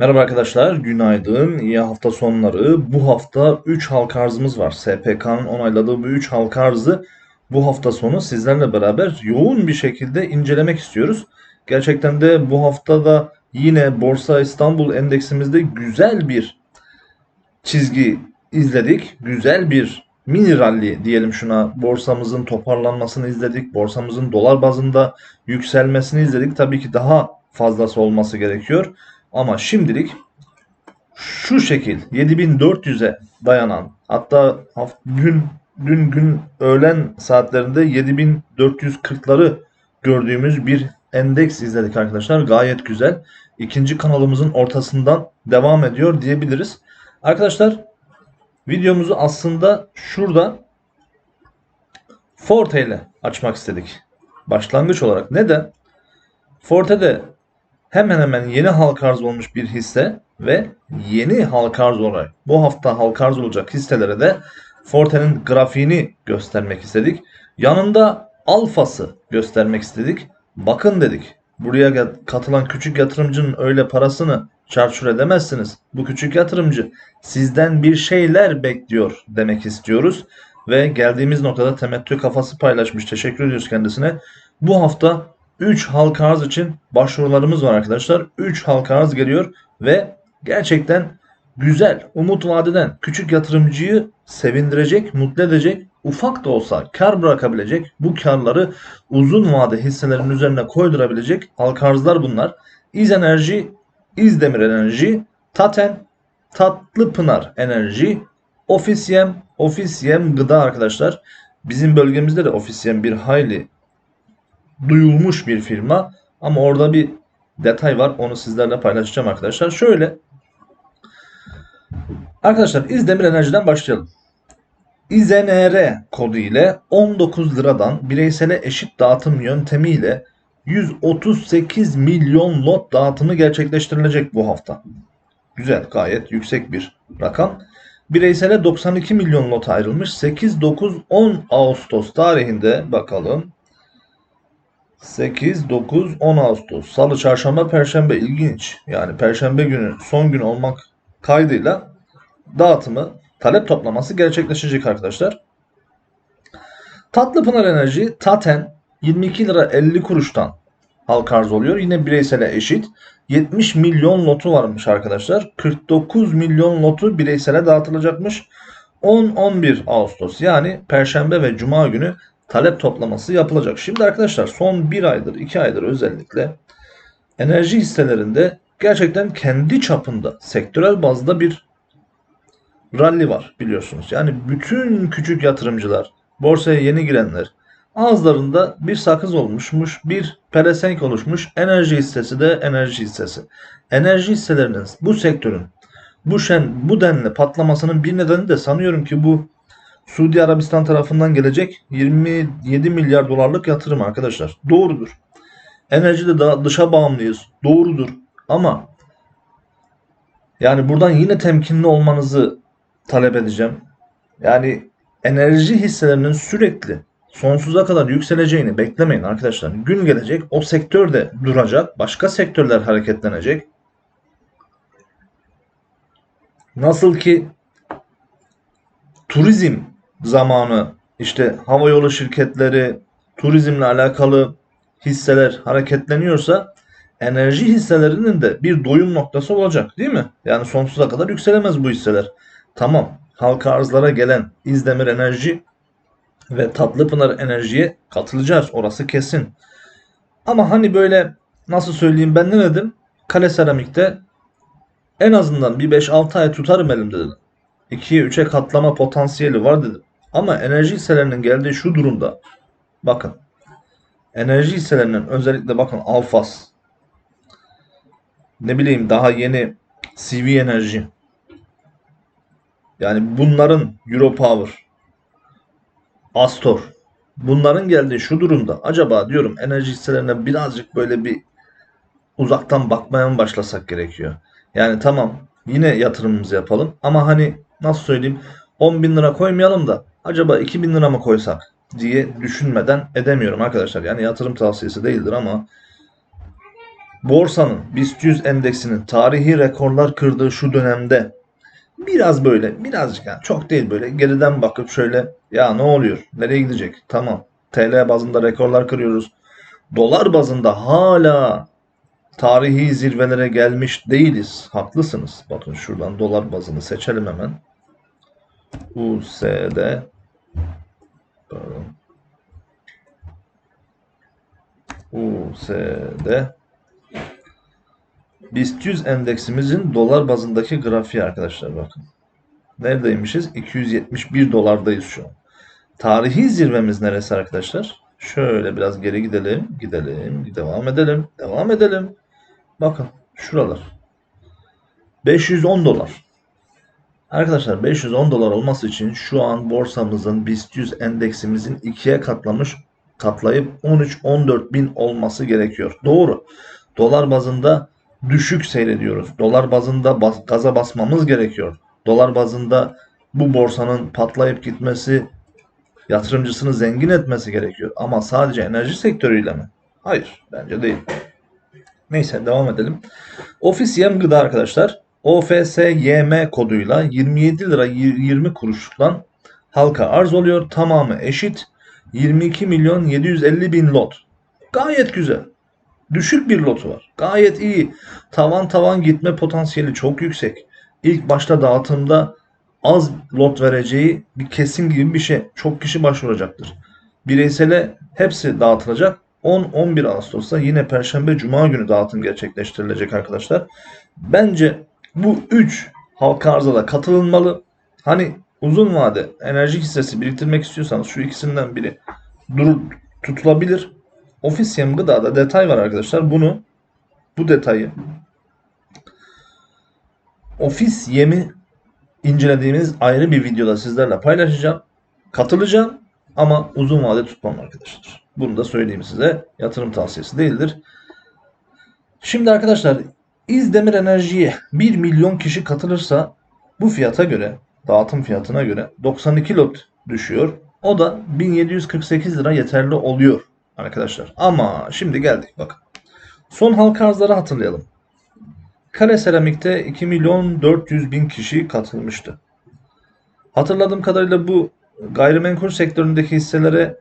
Merhaba arkadaşlar, günaydın, iyi hafta sonları. Bu hafta 3 halka arzımız var. SPK'nın onayladığı bu 3 halka arzı bu hafta sonu sizlerle beraber yoğun bir şekilde incelemek istiyoruz. Gerçekten de bu hafta da yine Borsa İstanbul endeksimizde güzel bir çizgi izledik. Güzel bir mini rally diyelim şuna. Borsamızın toparlanmasını izledik. Borsamızın dolar bazında yükselmesini izledik. Tabii ki daha fazlası olması gerekiyor. Ama şimdilik şu şekil 7400'e dayanan hatta dün dün gün öğlen saatlerinde 7440'ları gördüğümüz bir endeks izledik arkadaşlar. Gayet güzel. İkinci kanalımızın ortasından devam ediyor diyebiliriz. Arkadaşlar videomuzu aslında şurada Forte ile açmak istedik. Başlangıç olarak. Neden? Forte'de hemen hemen yeni halka arz olmuş bir hisse ve yeni halka arz olarak bu hafta halka arz olacak hisselere de Forte'nin grafiğini göstermek istedik. Yanında alfası göstermek istedik. Bakın dedik. Buraya katılan küçük yatırımcının öyle parasını çarçur edemezsiniz. Bu küçük yatırımcı sizden bir şeyler bekliyor demek istiyoruz. Ve geldiğimiz noktada temettü kafası paylaşmış. Teşekkür ediyoruz kendisine. Bu hafta 3 halka arz için başvurularımız var arkadaşlar. 3 halka arz geliyor ve gerçekten güzel, umut vadeden küçük yatırımcıyı sevindirecek, mutlu edecek, ufak da olsa kar bırakabilecek, bu karları uzun vade hisselerin üzerine koydurabilecek halka arzlar bunlar. İz Enerji, İzdemir Enerji, Taten, Tatlıpınar Enerji, Ofisiyem, Ofisiyem Gıda arkadaşlar. Bizim bölgemizde de Ofisiyem bir hayli duyulmuş bir firma ama orada bir detay var. Onu sizlerle paylaşacağım arkadaşlar. Şöyle Arkadaşlar İzdemir Enerji'den başlayalım. İZNR kodu ile 19 liradan bireysele eşit dağıtım yöntemiyle 138 milyon lot dağıtımı gerçekleştirilecek bu hafta. Güzel, gayet yüksek bir rakam. Bireysele 92 milyon lot ayrılmış. 8, 9, 10 Ağustos tarihinde bakalım. 8, 9, 10 Ağustos. Salı, çarşamba, perşembe ilginç. Yani perşembe günü son gün olmak kaydıyla dağıtımı, talep toplaması gerçekleşecek arkadaşlar. Tatlıpınar Enerji Taten 22 lira 50 kuruştan halka arz oluyor. Yine bireysele eşit. 70 milyon lotu varmış arkadaşlar. 49 milyon lotu bireysele dağıtılacakmış. 10-11 Ağustos yani Perşembe ve Cuma günü talep toplaması yapılacak. Şimdi arkadaşlar son bir aydır, iki aydır özellikle enerji hisselerinde gerçekten kendi çapında sektörel bazda bir rally var biliyorsunuz. Yani bütün küçük yatırımcılar, borsaya yeni girenler ağızlarında bir sakız olmuşmuş, bir pelesenk oluşmuş. Enerji hissesi de enerji hissesi. Enerji hisselerinin bu sektörün bu şen bu denli patlamasının bir nedeni de sanıyorum ki bu Suudi Arabistan tarafından gelecek 27 milyar dolarlık yatırım arkadaşlar. Doğrudur. Enerjide daha dışa bağımlıyız. Doğrudur. Ama yani buradan yine temkinli olmanızı talep edeceğim. Yani enerji hisselerinin sürekli sonsuza kadar yükseleceğini beklemeyin arkadaşlar. Gün gelecek o sektör de duracak. Başka sektörler hareketlenecek. Nasıl ki turizm zamanı işte havayolu şirketleri, turizmle alakalı hisseler hareketleniyorsa enerji hisselerinin de bir doyum noktası olacak değil mi? Yani sonsuza kadar yükselemez bu hisseler. Tamam halka arzlara gelen İzdemir Enerji ve Tatlıpınar Enerji'ye katılacağız. Orası kesin. Ama hani böyle nasıl söyleyeyim ben ne dedim? Kale Seramik'te en azından bir 5-6 ay tutarım elimde dedim. 2'ye 3'e katlama potansiyeli var dedim. Ama enerji hisselerinin geldiği şu durumda bakın enerji hisselerinin özellikle bakın Alfas ne bileyim daha yeni CV Enerji yani bunların Europower Astor bunların geldiği şu durumda acaba diyorum enerji hisselerine birazcık böyle bir uzaktan bakmaya mı başlasak gerekiyor? Yani tamam yine yatırımımızı yapalım ama hani nasıl söyleyeyim 10 bin lira koymayalım da acaba 2 bin lira mı koysak diye düşünmeden edemiyorum arkadaşlar. Yani yatırım tavsiyesi değildir ama borsanın BIST 100 endeksinin tarihi rekorlar kırdığı şu dönemde biraz böyle birazcık yani çok değil böyle geriden bakıp şöyle ya ne oluyor? Nereye gidecek? Tamam. TL bazında rekorlar kırıyoruz. Dolar bazında hala tarihi zirvelere gelmiş değiliz. Haklısınız. Bakın şuradan dolar bazını seçelim hemen. USD pardon. USD BIST 100 endeksimizin dolar bazındaki grafiği arkadaşlar bakın. Neredeymişiz? 271 dolardayız şu an. Tarihi zirvemiz neresi arkadaşlar? Şöyle biraz geri gidelim, gidelim, devam edelim, devam edelim. Bakın şuralar. 510 dolar. Arkadaşlar 510 dolar olması için şu an borsamızın BIST 100 endeksimizin ikiye katlamış katlayıp 13-14 bin olması gerekiyor. Doğru. Dolar bazında düşük seyrediyoruz. Dolar bazında bas, gaza basmamız gerekiyor. Dolar bazında bu borsanın patlayıp gitmesi yatırımcısını zengin etmesi gerekiyor. Ama sadece enerji sektörüyle mi? Hayır, bence değil. Neyse devam edelim. Ofis yem gıda arkadaşlar. OFSYM koduyla 27 lira 20 kuruştan halka arz oluyor. Tamamı eşit. 22 milyon 750 bin lot. Gayet güzel. Düşük bir lotu var. Gayet iyi. Tavan tavan gitme potansiyeli çok yüksek. İlk başta dağıtımda az lot vereceği bir kesin gibi bir şey. Çok kişi başvuracaktır. Bireysele hepsi dağıtılacak. 10-11 Ağustos'ta yine Perşembe Cuma günü dağıtım gerçekleştirilecek arkadaşlar. Bence bu 3 halka arza da katılınmalı. Hani uzun vade enerji hissesi biriktirmek istiyorsanız şu ikisinden biri durur, tutulabilir. Ofis yem gıdada detay var arkadaşlar. Bunu bu detayı ofis yemi incelediğimiz ayrı bir videoda sizlerle paylaşacağım. Katılacağım ama uzun vade tutmam arkadaşlar. Bunu da söyleyeyim size. Yatırım tavsiyesi değildir. Şimdi arkadaşlar İzdemir Enerji'ye 1 milyon kişi katılırsa bu fiyata göre, dağıtım fiyatına göre 92 lot düşüyor. O da 1748 lira yeterli oluyor arkadaşlar. Ama şimdi geldik bakın. Son halka arzları hatırlayalım. Kare Seramik'te 2 milyon 400 bin kişi katılmıştı. Hatırladığım kadarıyla bu gayrimenkul sektöründeki hisselere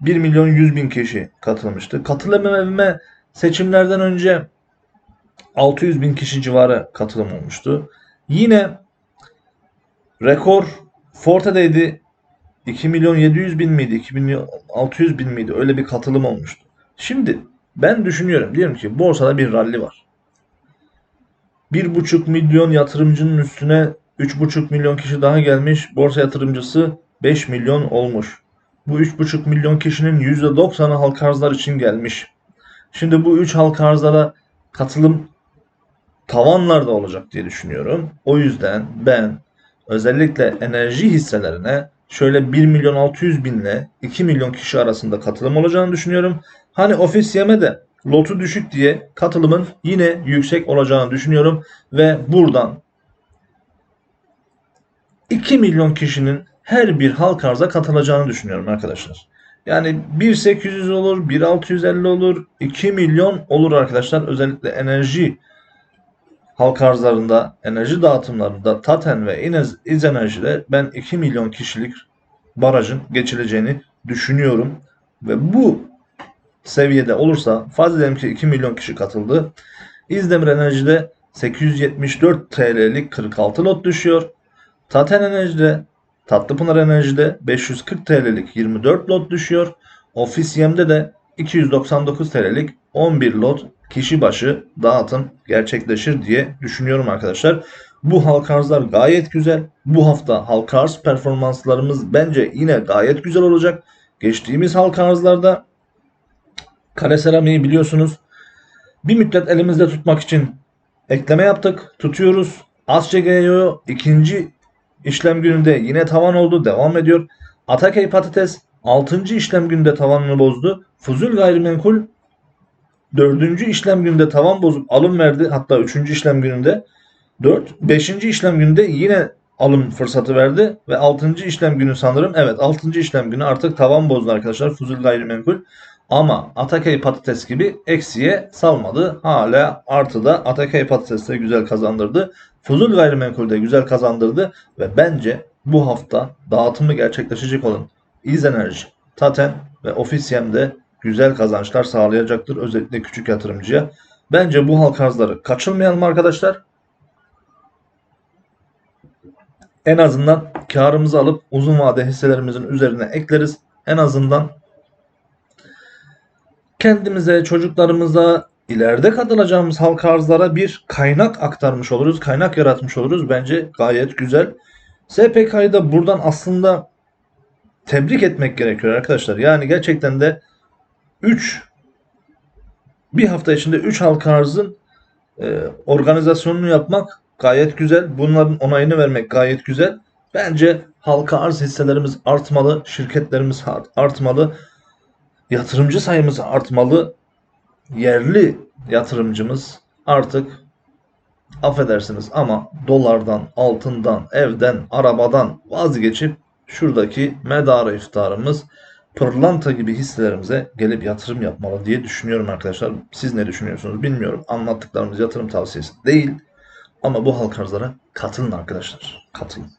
1 milyon 100 bin kişi katılmıştı. Katılabilme seçimlerden önce 600 bin kişi civarı katılım olmuştu. Yine rekor Forte'deydi. 2 milyon 700 bin miydi? 2 milyon 600 bin miydi? Öyle bir katılım olmuştu. Şimdi ben düşünüyorum. Diyorum ki borsada bir ralli var. 1,5 milyon yatırımcının üstüne 3,5 milyon kişi daha gelmiş. Borsa yatırımcısı 5 milyon olmuş. Bu 3,5 milyon kişinin %90'ı halka arzlar için gelmiş. Şimdi bu 3 halka arzlara katılım tavanlarda olacak diye düşünüyorum. O yüzden ben özellikle enerji hisselerine şöyle 1 milyon 600 binle 2 milyon kişi arasında katılım olacağını düşünüyorum. Hani ofis yeme de lotu düşük diye katılımın yine yüksek olacağını düşünüyorum ve buradan 2 milyon kişinin her bir halk arza katılacağını düşünüyorum arkadaşlar. Yani 1.800 olur, 1.650 olur, 2 milyon olur arkadaşlar. Özellikle enerji halk arzlarında, enerji dağıtımlarında Taten ve İnez, İz Enerji'de ben 2 milyon kişilik barajın geçileceğini düşünüyorum. Ve bu seviyede olursa farz edelim ki 2 milyon kişi katıldı. İzdemir Enerji'de 874 TL'lik 46 lot düşüyor. Taten Enerji'de, Tatlıpınar Enerji'de 540 TL'lik 24 lot düşüyor. Ofis Yem'de de 299 TL'lik 11 lot kişi başı dağıtım gerçekleşir diye düşünüyorum arkadaşlar. Bu halka arzlar gayet güzel. Bu hafta halka arz performanslarımız bence yine gayet güzel olacak. Geçtiğimiz halka arzlarda kare seramiği biliyorsunuz bir müddet elimizde tutmak için ekleme yaptık. Tutuyoruz. Asçegeyo ikinci işlem gününde yine tavan oldu. Devam ediyor. Atakey patates 6. işlem gününde tavanını bozdu. Fuzul gayrimenkul 4. işlem gününde tavan bozup alım verdi. Hatta 3. işlem gününde 4. 5. işlem gününde yine alım fırsatı verdi ve 6. işlem günü sanırım evet 6. işlem günü artık tavan bozdu arkadaşlar Fuzul gayrimenkul. Ama Atakey patates gibi eksiye salmadı. Hala artıda Atakey patates de güzel kazandırdı. Fuzul gayrimenkul de güzel kazandırdı. Ve bence bu hafta dağıtımı gerçekleşecek olan İzenerji, Taten ve Ofisiyem de güzel kazançlar sağlayacaktır. Özellikle küçük yatırımcıya. Bence bu halk arzları kaçırmayalım arkadaşlar. En azından karımızı alıp uzun vade hisselerimizin üzerine ekleriz. En azından kendimize, çocuklarımıza, ileride katılacağımız halka arzlara bir kaynak aktarmış oluruz. Kaynak yaratmış oluruz. Bence gayet güzel. SPK'yı da buradan aslında tebrik etmek gerekiyor arkadaşlar. Yani gerçekten de 3 bir hafta içinde 3 halka arzın e, organizasyonunu yapmak gayet güzel. Bunların onayını vermek gayet güzel. Bence halka arz hisselerimiz artmalı, şirketlerimiz artmalı, yatırımcı sayımız artmalı. Yerli yatırımcımız artık affedersiniz ama dolardan, altından, evden, arabadan vazgeçip şuradaki medarı iftarımız pırlanta gibi hisselerimize gelip yatırım yapmalı diye düşünüyorum arkadaşlar. Siz ne düşünüyorsunuz bilmiyorum. Anlattıklarımız yatırım tavsiyesi değil. Ama bu halk arzlara katılın arkadaşlar. Katılın.